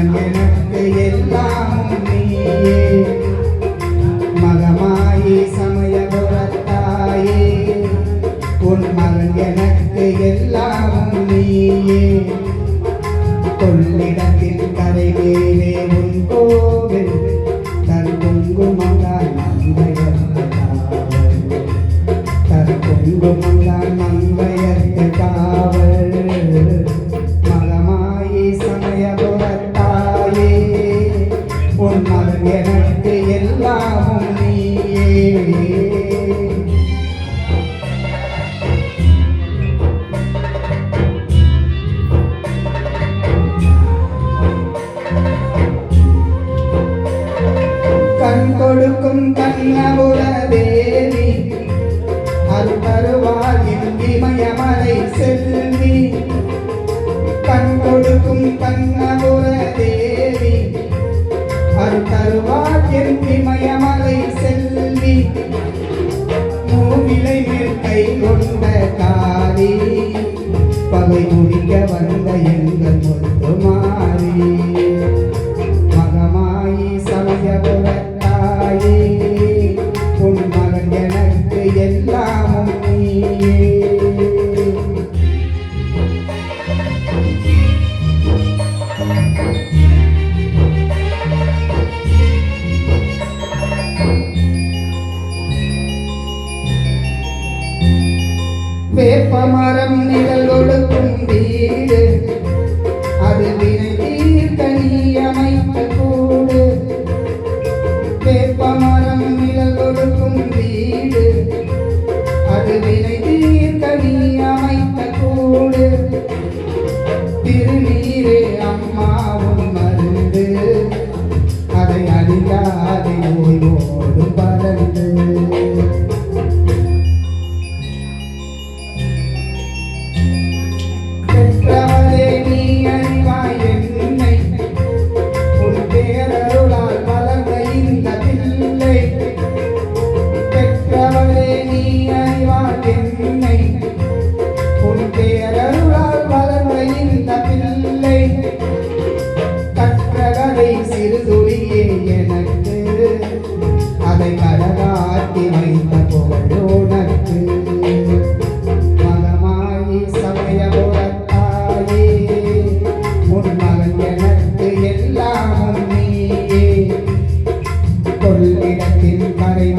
எனக்கு எல்லாமும் நீயே மகமாயி சமயபுரத்தாயே உன் மகன் எனக்கு எல்லாமும் நீயே தொல்லிடத்தின் கரை மேலே உன் கோவில் தன் குங்குமகா நம்பையத்தாய் தன் குங்குமம் எனக்கு எல்லாமும் நீயே. கண் கொடுக்கும் கண்ணபுர தேவி அது தருவ துதிக்க வந்த எங்கள் முத்துமாரி மகமாயி சமயபுர தாயி உன் மகன் எனக்கு எல்லாமும் நீயே. வேப்பமரம் நிழல் ஒழுக்க வீடு அது வினைத்தீர்த்தனி அமைத்த கூடு வேப்ப மரம் நிழல் கொடுக்கும் வீடு. அது வினைத்தீர்த்தனி அமைத்த கூடு திருநீரே அம்மாவும் மருந்து. அதை அறிந்தாதே ஓய்வோம் Everybody.